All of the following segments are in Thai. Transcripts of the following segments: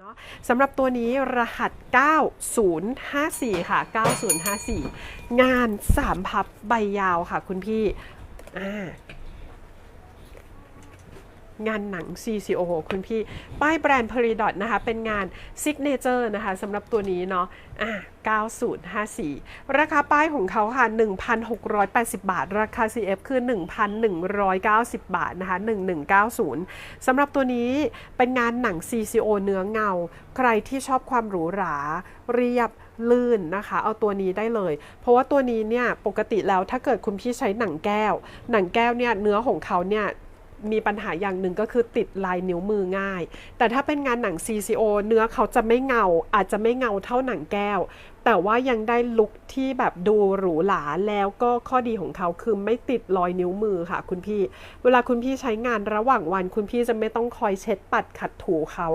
เนาะสำหรับตัวนี้รหัส 9054 ค่ะ 9054 งานสามพับใบยาวค่ะคุณพี่อ่า งานหนัง CCO คุณพี่ ป้ายแบรนด์ Peridot นะคะ เป็นงาน Signature นะคะสำหรับตัวนี้เนาะอะ9054 ราคาป้ายของเขาค่ะ 1,680 บาท ราคา CF คือ 1,190 บาทนะคะ1190สำหรับตัวนี้เป็นงานหนัง CCO เนื้อเงา ใครที่ชอบความหรูหรา เรียบลื่นนะคะ เอาตัวนี้ได้เลย เพราะว่าตัวนี้เนี่ยปกติแล้วถ้าเกิดคุณพี่ใช้หนังแก้ว หนังแก้วเนี่ยเนื้อของเขาเนี่ย มีปัญหาอย่างหนึ่งก็คือติดลายนิ้วมือง่าย แต่ถ้าเป็นงานหนัง CCO เนื้อเขาจะไม่เงา อาจจะไม่เงาเท่าหนังแก้ว แต่ว่ายังได้ลุคที่แบบดูหรูหราแล้วก็ข้อดีของเขาคือไม่ติดรอยนิ้วมือค่ะ คุณพี่ เวลาคุณพี่ใช้งานระหว่างวัน คุณพี่จะไม่ต้องคอยเช็ดปัดขัดถูเขา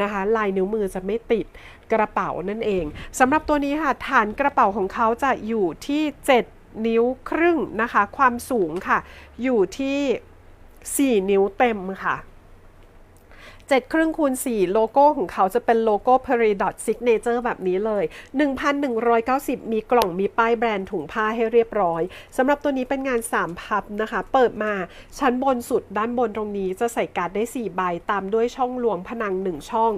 นะคะ ลายนิ้วมือจะไม่ติดกระเป๋านั่นเองสำหรับตัวนี้ค่ะฐานกระเป๋าของเขาจะอยู่ที่ 7 นิ้วครึ่งนะคะ ความสูงค่ะ อยู่ที่ 4 นิ้วเต็มค่ะ 7 ครึ่งคูณ 4 โลโก้ของเขาจะเป็นโลโก้ Peridot Signature แบบนี้เลย 1,190 มีกล่องมีป้ายแบรนด์ถุงผ้าให้เรียบร้อยสำหรับตัวนี้เป็นงาน 3 พับนะคะ เปิดมาชั้นบนสุดด้านบนตรงนี้จะใส่การ์ดได้ 4 ใบ ตามด้วยช่องลวงผนัง 1 ช่อง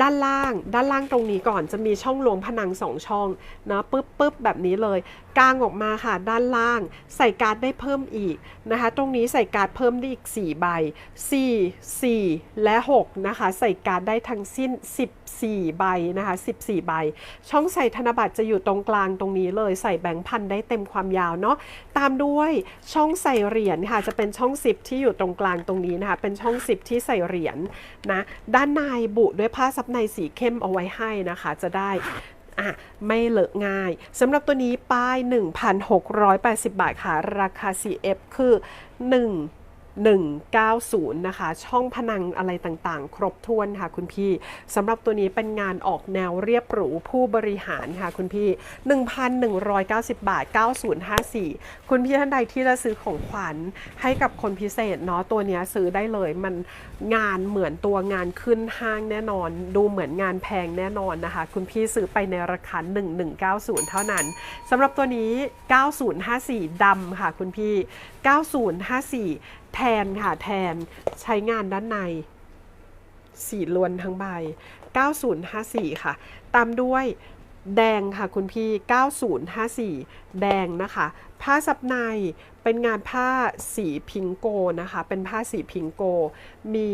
ด้านล่าง ด้านล่างตรงนี้ก่อนจะมีช่องลวงผนัง 2 ช่องนะปึ๊บปึ๊บแบบนี้เลยกางออกมาค่ะด้านล่าง ใส่การ์ดได้เพิ่มอีกนะคะ ตรงนี้ใส่การ์ดเพิ่มได้อีก 4 ใบ 4 4 และ 6นะคะ ใส่การ์ดได้ทั้งสิ้น 14 ใบนะคะ 14 ใบ ช่องใส่ธนบัตรจะอยู่ตรงกลางตรงนี้เลย ใส่แบงค์พันได้เต็มความยาวเนาะตามด้วยช่องใส่เหรียญค่ะ จะเป็นช่อง 10 ที่อยู่ตรงกลางตรงนี้นะคะ เป็นช่อง 10 ที่ใส่เหรียญนะด้านในบุด้วยผ้าซับในสีเข้มเอาไว้ให้นะคะ จะได้อะไม่เลอะง่ายสำหรับตัวนี้ป้าย 1,680 บาทค่ะ ราคา CF คือ 1 190 นะคะ ช่องพนังอะไรต่างๆ ครบถ้วนค่ะคุณพี่สำหรับตัวนี้เป็นงานออกแนวเรียบหรูผู้บริหารค่ะคุณพี่ 1,190 บาท 9054 คุณพี่ท่านใดที่จะซื้อของขวัญให้กับคนพิเศษเนาะตัวนี้ซื้อได้เลยมันงานเหมือนตัวงานขึ้นห้างแน่นอน ดูเหมือนงานแพงแน่นอนนะคะ คุณพี่ซื้อไปในราคา 1190 เท่านั้นสำหรับตัวนี้ 9054ดำค่ะคุณพี่ 9054 แทนค่ะ แทนใช้งานด้านในสีล้วนทั้งใบ 9054 ค่ะ ตามด้วยแดงค่ะคุณพี่ 9054 แดงนะคะ ผ้าซับในเป็นงานผ้าสีพิงโกนะคะ เป็นผ้าสีพิงโก มี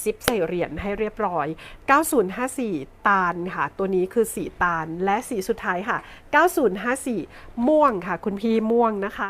ซิปใส่เหรียญให้เรียบร้อย 9054 ตาลค่ะ ตัวนี้คือสีตาล และสีสุดท้ายค่ะ 9054 ม่วงค่ะ คุณพี่ม่วงนะคะ